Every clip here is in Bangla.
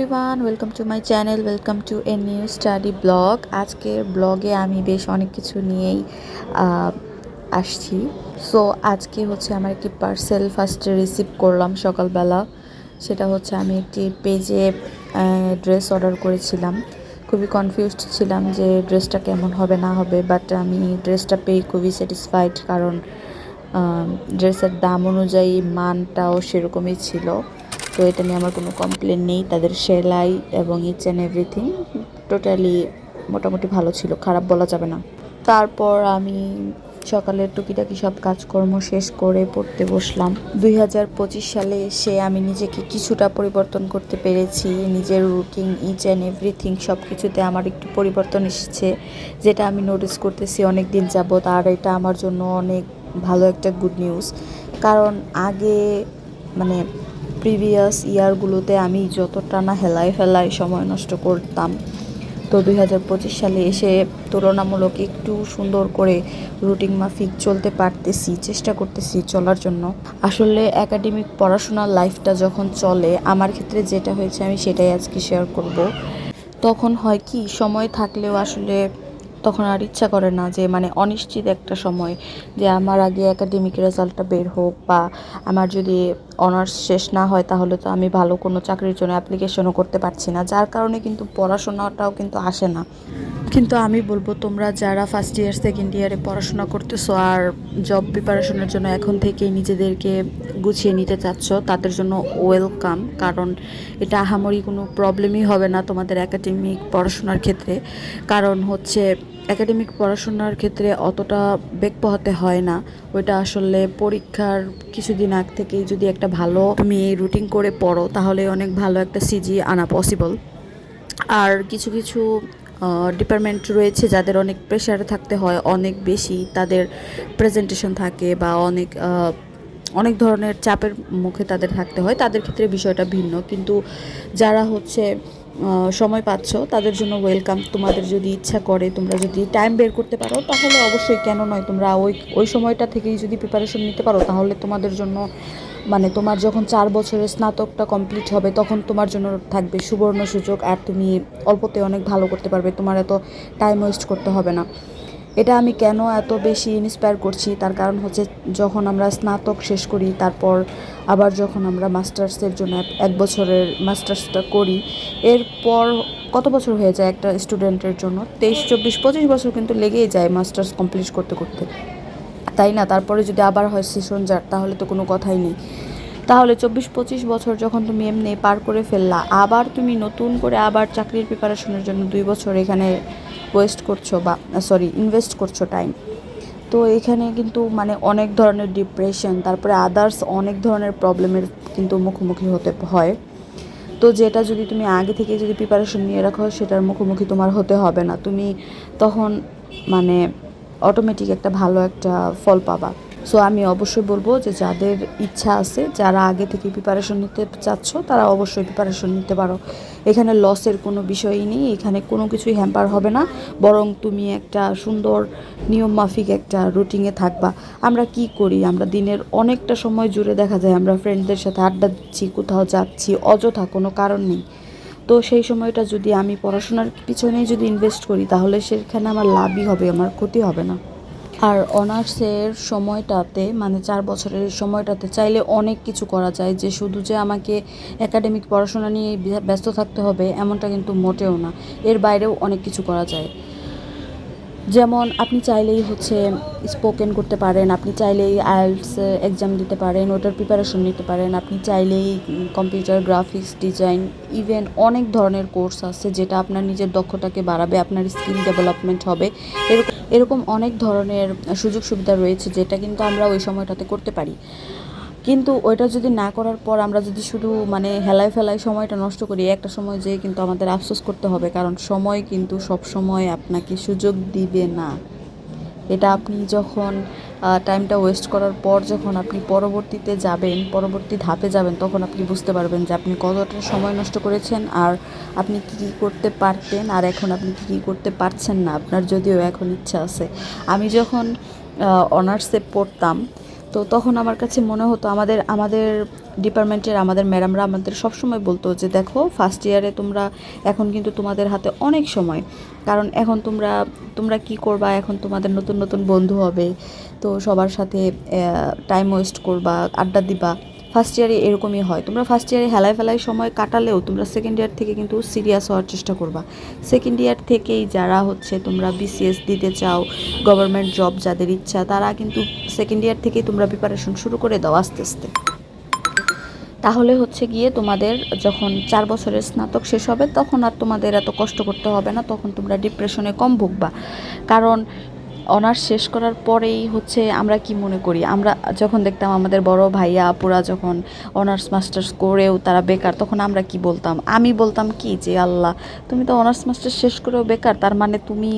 Everyone welcome to my channel welcome to a new study blog আজকের ব্লগে আমি বেশ অনেক কিছু নিয়েই আসছি। সো আজকে হচ্ছে আমার একটি পার্সেল ফার্স্টে রিসিভ করলাম সকালবেলা। সেটা হচ্ছে আমি একটি পেজে ড্রেস অর্ডার করেছিলাম। খুবই কনফিউজড ছিলাম যে ড্রেসটা কেমন হবে, না হবে বাট আমি ড্রেসটা পেয়ে খুবই স্যাটিসফাইড কারণ ড্রেসের দাম অনুযায়ী মানটাও সেরকমই ছিল। তো এটা নিয়ে আমার কোনো কমপ্লেন নেই। তাদের সেলাই এবং ইচ অ্যান্ড এভরিথিং টোটালি মোটামুটি ভালো ছিল। খারাপ বলা যাবে না। তারপর আমি সকালের টুকিটাকি সব কাজকর্ম শেষ করে পড়তে বসলাম। দুই হাজার পঁচিশ সালে এসে আমি নিজেকে কিছুটা পরিবর্তন করতে পেরেছি। নিজের রুটিন ইচ অ্যান্ড এভরিথিং সব কিছুতে আমার একটু পরিবর্তন এসেছে। যেটা আমি নোটিস করতেছি অনেক দিন যাবৎ, আর এটা আমার জন্য অনেক ভালো একটা গুড নিউজ কারণ আগে মানে প্রিভিয়াস ইয়ারগুলোতে আমি যতটা না হেলায় ফেলায় সময় নষ্ট করতাম। তো দুই হাজার পঁচিশ সালে এসে তুলনামূলক একটু সুন্দর করে রুটিন মাফিক চলতে পারতেছি, চেষ্টা করতেছি চলার জন্য। আসলে একাডেমিক পড়াশোনার লাইফটা যখন চলে, আমার ক্ষেত্রে যেটা হয়েছে আমি সেটাই আজকে শেয়ার করব। তখন হয় কি, সময় থাকলেও আসলে তখন আর ইচ্ছা করে না যে মানে অনিশ্চিত একটা সময় যে, আমার আগে একাডেমিক রেজাল্টটা বের হোক বা আমার যদি অনার্স শেষ না হয় তাহলে তো আমি ভালো কোনো চাকরির জন্য অ্যাপ্লিকেশনও করতে পারছি না। যার কারণে কিন্তু পড়াশোনাটাও কিন্তু আসে না। কিন্তু আমি বলব, তোমরা যারা ফার্স্ট ইয়ার সেকেন্ড ইয়ারে পড়াশোনা করতেছো আর জব প্রিপারেশনের জন্য এখন থেকেই নিজেদেরকে গুছিয়ে নিতে চাচ্ছ, তাদের জন্য ওয়েলকাম কারণ এটা আহামরি কোনো প্রবলেমই হবে না তোমাদের একাডেমিক পড়াশোনার ক্ষেত্রে। কারণ হচ্ছে একাডেমিক পড়াশোনার ক্ষেত্রে অতটা বেগ পোহাতে হয় না। ওইটা আসলে পরীক্ষার কিছুদিন আগ থেকেই যদি একটা ভালো তুমি রুটিন করে পড়ো, তাহলে অনেক ভালো একটা সিজি আনা পসিবল আর কিছু কিছু ডিপার্টমেন্ট রয়েছে যাদের অনেক প্রেশারে থাকতে হয়, অনেক বেশি তাদের প্রেজেন্টেশন থাকে বা অনেক অনেক ধরনের চাপের মুখে তাদের থাকতে হয়। তাদের ক্ষেত্রে বিষয়টা ভিন্ন। কিন্তু যারা হচ্ছে সময় পাচ্ছ, তাদের জন্য ওয়েলকাম তোমাদের যদি ইচ্ছা করে, তোমরা যদি টাইম বের করতে পারো, তাহলে অবশ্যই কেন নয়, তোমরা ওই ওই সময়টা থেকেই যদি প্রিপারেশন নিতে পারো, তাহলে তোমাদের জন্য মানে তোমার যখন চার বছরের স্নাতকটা কমপ্লিট হবে, তখন তোমার জন্য থাকবে সুবর্ণ সুযোগ আর তুমি অল্পতে অনেক ভালো করতে পারবে, তোমার এত টাইম ওয়েস্ট করতে হবে না। এটা আমি কেন এত বেশি ইন্সপায়ার করছি? তার কারণ হচ্ছে যখন আমরা স্নাতক শেষ করি, তারপর আবার যখন আমরা মাস্টার্সের জন্য এক- বছরের মাস্টার্সটা করি, এরপর কত বছর হয়ে যায় একটা স্টুডেন্টের জন্য? তেইশ, চব্বিশ, পঁচিশ বছর কিন্তু লেগেই যায় মাস্টার্স কমপ্লিট করতে করতে। তাই না? তারপরে যদি আবার হয় সেশন যার, তাহলে তো কোনো কথাই নেই। তাহলে চব্বিশ পঁচিশ বছর যখন তুমি এমনি পার করে ফেললা, আবার তুমি নতুন করে আবার চাকরির প্রিপারেশনের জন্য দুই বছর এখানে ওয়েস্ট করছ বা সরি ইনভেস্ট করছ টাইম তো এখানে কিন্তু মানে অনেক ধরনের ডিপ্রেশন তারপরে আদার্স অনেক ধরনের প্রবলেমের কিন্তু মুখোমুখি হতে হয়। তো যেটা যদি তুমি আগে থেকে যদি প্রিপারেশন নিয়ে রাখো, সেটার মুখোমুখি তোমার হতে হবে না। তুমি তখন মানে অটোমেটিক একটা ভালো একটা ফল পাবা। সো আমি অবশ্যই বলব যে যাদের ইচ্ছা আছে, যারা আগে থেকে প্রিপারেশন নিতে চাচ্ছ, তারা অবশ্যই প্রিপারেশন নিতে পারো। এখানে লসের কোনো বিষয়ই নেই, এখানে কোনো কিছুই হ্যাম্পার হবে না। বরং তুমি একটা সুন্দর নিয়ম মাফিক একটা রুটিনে থাকবা। আমরা কি করি? আমরা দিনের অনেকটা সময় জুড়ে দেখা যায়, আমরা ফ্রেন্ডদের সাথে আড্ডা দিচ্ছি, কোথাও যাচ্ছি, অযথা কোনো কারণ নেই। তো সেই সময়টা যদি আমি পড়াশোনার পিছনেই যদি ইনভেস্ট করি, তাহলে সেখানে আমার লাভই হবে, আমার ক্ষতি হবে না। আর অনার্সের সময়টাতে মানে চার বছরের সময়টাতে চাইলে অনেক কিছু করা যায় যে শুধু যে আমাকে একাডেমিক পড়াশোনা নিয়ে ব্যস্ত থাকতে হবে, এমনটা কিন্তু মোটেও না। এর বাইরেও অনেক কিছু করা যায়। যেমন আপনি চাইলেই হচ্ছে স্পোকেন করতে পারেন, আপনি চাইলেই আইএলস এক্সাম দিতে পারেন, ওটার প্রিপারেশন নিতে পারেন, আপনি চাইলেই কম্পিউটার গ্রাফিক্স ডিজাইন ইভেন অনেক ধরনের কোর্স আছে যেটা আপনার নিজের দক্ষতাকে বাড়াবে, আপনার স্কিল ডেভেলপমেন্ট হবে। এরকম এরকম অনেক ধরনের সুযোগ সুবিধা রয়েছে যেটা কিন্তু আমরা ওই সময়টাতে করতে পারি। কিন্তু ওইটা যদি না করার পর আমরা যদি শুধু মানে হেলায় ফেলায় সময়টা নষ্ট করি, একটা সময় যেয়ে কিন্তু আমাদের আফসোস করতে হবে, কারণ সময় কিন্তু সব সময় আপনাকে সুযোগ দিবে না। এটা আপনি যখন টাইমটা ওয়েস্ট করার পর যখন আপনি পরবর্তীতে যাবেন, পরবর্তী ধাপে যাবেন, তখন আপনি বুঝতে পারবেন যে আপনি কতটা সময় নষ্ট করেছেন আর আপনি কী কী করতে পারতেন আর এখন আপনি কী কী করতে পারছেন না, আপনার যদিও এখন ইচ্ছা আছে। আমি যখন অনার্সে পড়তাম তো তখন আমার কাছে মনে হতো, আমাদের আমাদের ডিপার্টমেন্টের, আমাদের ম্যাডামরা আমাদের সবসময় বলতো যে, দেখো ফার্স্ট ইয়ারে তোমরা, এখন কিন্তু তোমাদের হাতে অনেক সময়। কারণ এখন তোমরা তোমরা কি করবা? এখন তোমাদের নতুন নতুন বন্ধু হবে। তো সবার সাথে টাইম ওয়েস্ট করবা, আড্ডা দিবা। ফার্স্ট ইয়ারে এরকমই হয়। তোমরা ফার্স্ট ইয়ারে হেলায় ফেলায় সময় কাটালেও তোমরা সেকেন্ড ইয়ার থেকে কিন্তু সিরিয়াস হওয়ার চেষ্টা করবা। সেকেন্ড ইয়ার থেকেই যারা হচ্ছে তোমরা বিসিএস দিতে চাও গভর্নমেন্ট জব যাদের ইচ্ছা, তারা কিন্তু সেকেন্ড ইয়ার থেকেই তোমরা প্রিপারেশন শুরু করে দাও আস্তে আস্তে। তাহলে হচ্ছে গিয়ে তোমাদের যখন চার বছরের স্নাতক শেষ হবে, তখন আর তোমাদের এত কষ্ট করতে হবে না, তখন তোমরা ডিপ্রেশনে কম ভুগবা। কারণ অনার্স শেষ করার পরেই হচ্ছে আমরা কি মনে করি? আমরা যখন দেখতাম আমাদের বড় ভাইয়া, আপুরা যখন অনার্স মাস্টার্স করেও তারা বেকার, তখন আমরা কি বলতাম? আমি বলতাম কি যে, আল্লাহ, তুমি তো অনার্স মাস্টার্স শেষ করেও বেকার, তার মানে তুমি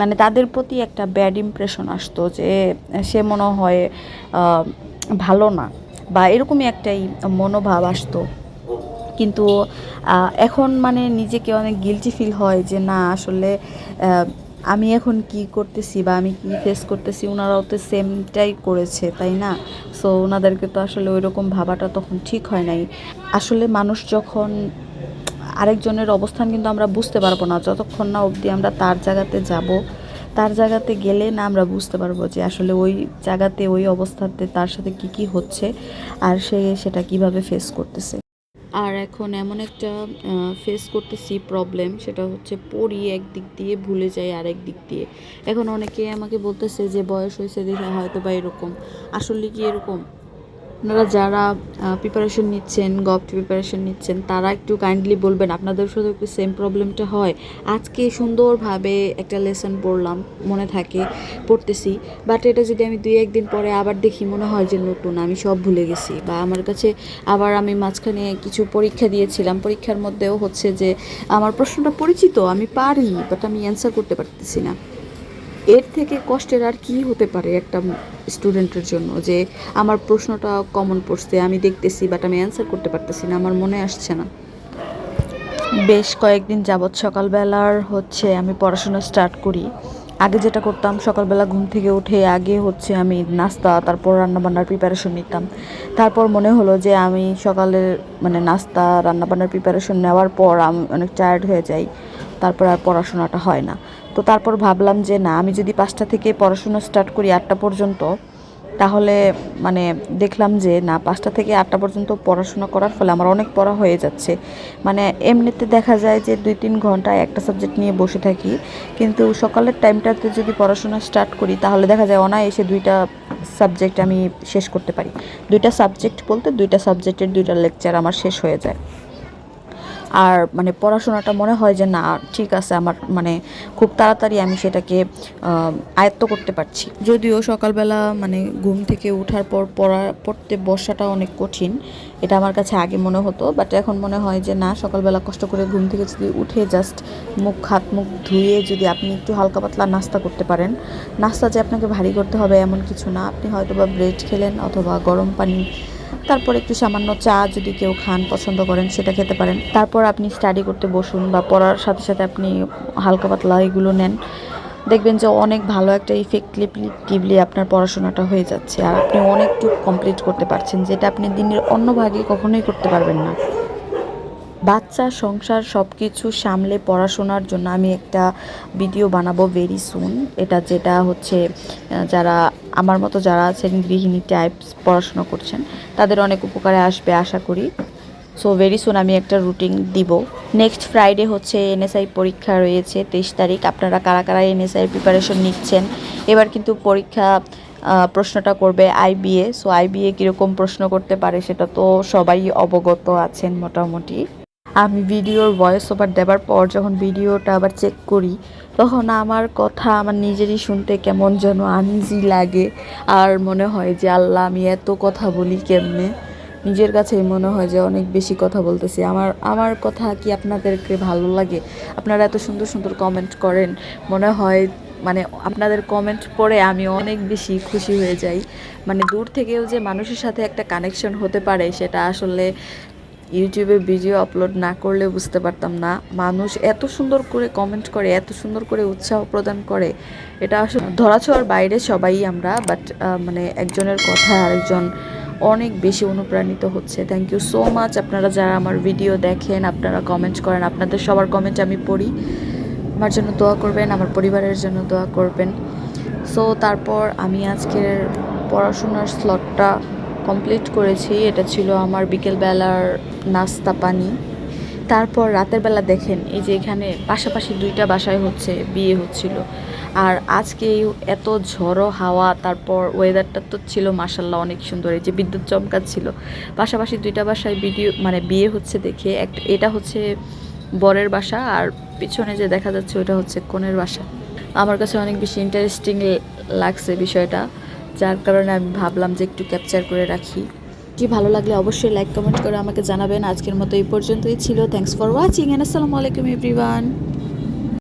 মানে তাদের প্রতি একটা ব্যাড ইমপ্রেশন আসতো যে, সে মনে হয় ভালো না। বা এরকমই একটাই মনোভাব আসতো। কিন্তু এখন মানে নিজেকে অনেক গিলটি ফিল হয় যে, না, আসলে আমি এখন কি করতেছি বা আমি কি ফেস করতেছি ওনারাও তো সেমটাই করেছে, তাই না? সো ওনাদেরকে তো আসলে ওই রকম ভাবাটা তখন ঠিক হয় নাই। আসলে মানুষ যখন আরেকজনের অবস্থান কিন্তু আমরা বুঝতে পারব না, যতক্ষণ না অবধি আমরা তার জায়গাতে যাব, তার জায়গাতে গেলে না আমরা বুঝতে পারব যে আসলে ওই জায়গাতে, ওই অবস্থাতে তার সাথে কি কি হচ্ছে, আর সে সেটা কীভাবে ফেস করতেছে। আর এখন এমন একটা ফেস করতেছি প্রবলেম সেটা হচ্ছে পড়ি একদিক দিয়ে, ভুলে যাই আরেক দিক দিয়ে। এখন অনেকে আমাকে বলতেছে যে, বয়স হয়েছে দেখে হয়তো বা এরকম। আসলে কি এরকম? আপনারা যারা প্রিপারেশন নিচ্ছেন গভ প্রিপারেশন নিচ্ছেন, তারা একটু কাইন্ডলি বলবেন। আপনাদের সাথে একটু সেম প্রবলেমটা হয়। আজকে সুন্দরভাবে একটা লেসন পড়লাম, মনে থাকে, পড়তেছি। বাট এটা যদি আমি দুই একদিন পরে আবার দেখি, মনে হয় যে নতুন, আমি সব ভুলে গেছি। বা আমার কাছে আবার আমি মাঝখানে কিছু পরীক্ষা দিয়েছিলাম। পরীক্ষার মধ্যেও হচ্ছে যে, আমার প্রশ্নটা পরিচিত, আমি পারি বাট আমি অ্যান্সার করতে পারতেছি না। এর থেকে কষ্টের আর কি হতে পারে একটা স্টুডেন্টের জন্য? যে আমার প্রশ্নটা কমন পড়ছে, আমি দেখতেছি বাট আমি অ্যান্সার করতে পারতেছি না, আমার মনে আসছে না। বেশ কয়েকদিন যাবৎ সকালবেলার হচ্ছে আমি পড়াশোনা স্টার্ট করি। আগে যেটা করতাম, সকালবেলা ঘুম থেকে উঠে আগে হচ্ছে আমি নাস্তা, তারপর রান্নাবান্নার প্রিপারেশন নিতাম। তারপর মনে হলো যে আমি সকালে মানে নাস্তা, রান্নাবান্নার প্রিপারেশন নেওয়ার পর আমি অনেক টায়ার্ড হয়ে যাই। তারপর আর পড়াশোনাটা হয় না। তো তারপর ভাবলাম যে না, আমি যদি পাঁচটা থেকে পড়াশোনা স্টার্ট করি আটটা পর্যন্ত, তাহলে মানে দেখলাম যে না, পাঁচটা থেকে আটটা পর্যন্ত পড়াশোনা করার ফলে আমার অনেক পড়া হয়ে যাচ্ছে। মানে এমনিতে দেখা যায় যে দুই তিন ঘন্টায় একটা সাবজেক্ট নিয়ে বসে থাকি, কিন্তু সকালের টাইমটাতে যদি পড়াশোনা স্টার্ট করি, তাহলে দেখা যায় অনায়াসে দুইটা সাবজেক্ট আমি শেষ করতে পারি। দুইটা সাবজেক্ট বলতে দুইটা সাবজেক্টের দুইটা লেকচার আমার শেষ হয়ে যায়। আর মানে পড়াশোনাটা মনে হয় যে না, ঠিক আছে আমার মানে খুব তাড়াতাড়ি আমি সেটাকে আয়ত্ত করতে পারছি। যদিও সকালবেলা মানে ঘুম থেকে ওঠার পর পড়া, পড়তে বসাটা অনেক কঠিন, এটা আমার কাছে আগে মনে হতো বাট এখন মনে হয় যে না, সকালবেলা কষ্ট করে ঘুম থেকে যদি উঠে জাস্ট মুখ, হাত, মুখ ধুয়ে যদি আপনি একটু হালকা পাতলা নাস্তা করতে পারেন। নাস্তা যে আপনাকে ভারী করতে হবে এমন কিছু না, আপনি হয়তো বা ব্রেড খেলেন অথবা গরম পানি তারপর একটু সামান্য চা যদি কেউ খান, পছন্দ করেন, সেটা খেতে পারেন। তারপর আপনি স্টাডি করতে বসুন বা পড়ার সাথে সাথে আপনি হালকা পাতলা এগুলো নেন। দেখবেন যে অনেক ভালো একটা ইফেক্টিভলি আপনার পড়াশোনাটা হয়ে যাচ্ছে। আর আপনি অনেকটুকু কমপ্লিট করতে পারছেন, যেটা আপনি দিনের অন্য ভাগে কখনোই করতে পারবেন না। বাচ্চা, সংসার সব কিছু সামলে পড়াশোনার জন্য আমি একটা ভিডিও বানাবো ভেরি সুন এটা যেটা হচ্ছে যারা, আমার মতো যারা আছেন, গৃহিণী টাইপস পড়াশোনা করছেন, তাদের অনেক উপকারে আসবে আশা করি। সো ভেরি সুন আমি একটা রুটিন দিব। নেক্সট ফ্রাইডে হচ্ছে এনএসআই পরীক্ষা রয়েছে, তেইশ তারিখ। আপনারা কারা কারা এনএসআই প্রিপারেশন নিচ্ছেন? এবার কিন্তু পরীক্ষা প্রশ্নটা করবে আইবিএ সো আইবিএ কীরকম প্রশ্ন করতে পারে সেটা তো সবাই অবগত আছেন মোটামুটি। আমি ভিডিওর ভয়েস ওভার দেওয়ার পর যখন ভিডিওটা আবার চেক করি, তখন আমার কথা, আমার নিজেরই শুনতে কেমন যেন আনজি লাগে। আর মনে হয় যে, আল্লাহ, আমি এত কথা বলি কেমনে? নিজের কাছেই মনে হয় যে, অনেক বেশি কথা বলতেছি। আমার আমার কথা কি আপনাদেরকে ভালো লাগে? আপনারা এত সুন্দর সুন্দর কমেন্ট করেন। মনে হয় মানে আপনাদের কমেন্ট পড়ে আমি অনেক বেশি খুশি হয়ে যাই। মানে দূর থেকেও যে মানুষের সাথে একটা কানেকশন হতে পারে, সেটা আসলে ইউটিউবে ভিডিও আপলোড না করলে বুঝতে পারতাম না। মানুষ এত সুন্দর করে কমেন্ট করে, এত সুন্দর করে উৎসাহ প্রদান করে। এটা আসলে ধরাছোঁয়ার বাইরে সবাই আমরা বাট মানে একজনের কথা আরেকজন অনেক বেশি অনুপ্রাণিত হচ্ছে। থ্যাংক ইউ সো মাচ আপনারা যারা আমার ভিডিও দেখেন, আপনারা কমেন্ট করেন। আপনাদের সবার কমেন্ট আমি পড়ি। আমার জন্য দোয়া করবেন, আমার পরিবারের জন্য দোয়া করবেন। সো তারপর আমি আজকের পড়াশোনার স্লটটা কমপ্লিট করেছি, এটা ছিল আমার বিকেলবেলার নাস্তা পানি। তারপর রাতের বেলা দেখেন, এই যে এখানে পাশাপাশি দুইটা বাসায় হচ্ছে, বিয়ে হচ্ছিল। আর আজকে এত ঝড়ো হাওয়া, তারপর ওয়েদারটা তো ছিল মাসাল্লাহ অনেক সুন্দর, এই যে বিদ্যুৎ চমকাচ্ছিল। পাশাপাশি দুইটা বাসায় ভিডিও মানে বিয়ে হচ্ছে দেখে একটা এটা হচ্ছে বরের বাসা, আর পিছনে যে দেখা যাচ্ছে ওটা হচ্ছে কনের বাসা। আমার কাছে অনেক বেশি ইন্টারেস্টিং লাগছে বিষয়টা। যার কারণে আমি ভাবলাম যে একটু ক্যাপচার করে রাখি। কি ভালো লাগলে অবশ্যই লাইক কমেন্ট করে আমাকে জানাবেন। আজকের মতো এই পর্যন্তই ছিল। থ্যাংকস ফর ওয়াচিং অ্যান্ড আসসালামু আলাইকুম এভরিওয়ান